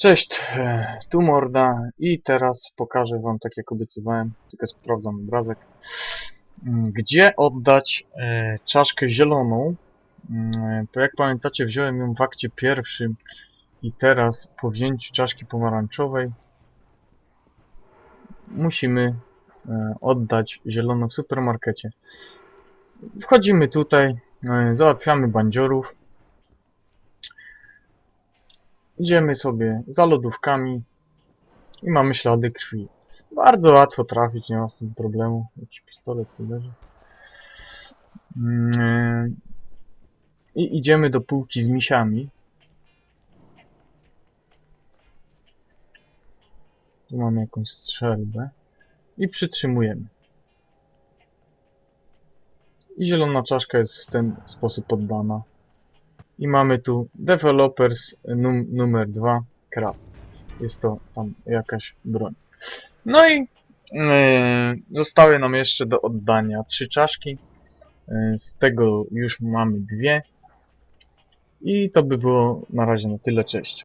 Cześć, e, tu Morda i teraz pokażę wam, tak jak obiecywałem, tylko sprawdzam obrazek, mm, gdzie oddać e, czaszkę zieloną. Mm, To jak pamiętacie, wziąłem ją w akcie pierwszym i teraz po wzięciu czaszki pomarańczowej musimy e, oddać zieloną w supermarkecie. Wchodzimy tutaj, e, załatwiamy bandziorów, Idziemy sobie za lodówkami i mamy ślady krwi. Bardzo łatwo trafić, nie ma z tym problemu. Jakiś pistolet tu leży. Mm, I idziemy do półki z misiami. Tu mamy jakąś strzelbę. I przytrzymujemy. I zielona czaszka jest w ten sposób poddana. I mamy tu Developers num numer 2 Crap. Jest to tam jakaś broń. No i yy, zostały nam jeszcze do oddania trzy czaszki. Yy, z tego już mamy dwie. I to by było na razie na tyle. Cześć.